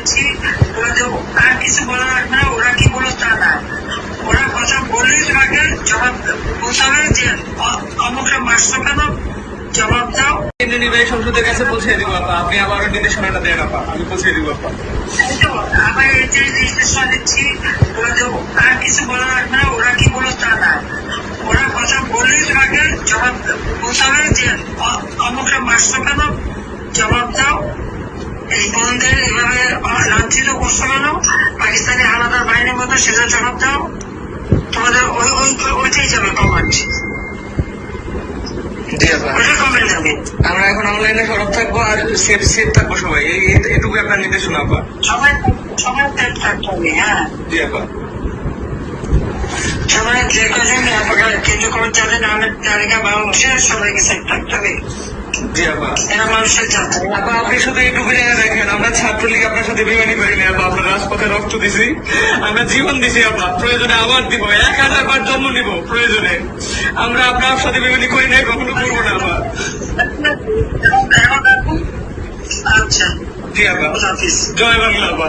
দিচ্ছি আর কিছু বলা লাগবে না ওরা কি বলো তা না। ওরা কথা বললেই তোমাকে জবাব বলতে হবে যে অ- অমুকটা মারছো কেন? জবাব দাও। কেন্দ্রীয় নির্বাহী সংসদের কাছে পৌঁছে দিব আপা। আপনি নির্দেশনাটা দেন আপা। আমি পৌঁছে দিব আপা। আবার এই যে নির্দেশনা দিচ্ছি কিছু বলা লাগবে না ওরা কি বলো তা না। ওরা কথা বললেই তোমাকে জবাব বলতে হবে যে অমুকটা মারছো কেন? জবাব দাও। এই এভাবে করছ কেন পাকিস্তানি আলাদা বাহিনীর মতো সেটা জবাব দাও। তোমাদের ওই ওই ওইটাই যাবে আমরা এখন অনলাইনে সরব থাকব আর সেফ সেফ থাকব সবাই। এই এই- এটুকু আপনার নির্দেশনা আপা। সবাই থাকতে হবে হ্যাঁ। জি আপা। সবাই যে কজন আপনার কেন্দ্র কমিটি যাদের নামের তালিকা বাংলাদেশের সবাইকে সেট থাকতে হবে। আপনি শুধু এইটুকু আমরা ছাত্রলীগ আপনার সাথে বিমানি করিনি আপা আমরা রাজপথে রক্ত দিছি। আমরা জীবন দিছি আপা প্রয়োজনে আবার দিব এক হাজার বার জন্ম নিব প্রয়োজনে। আমরা আপনার সাথে বিমানি করি নাই কখনো করব না আপা আচ্ছা। জি আপা জয় বাংলা আপা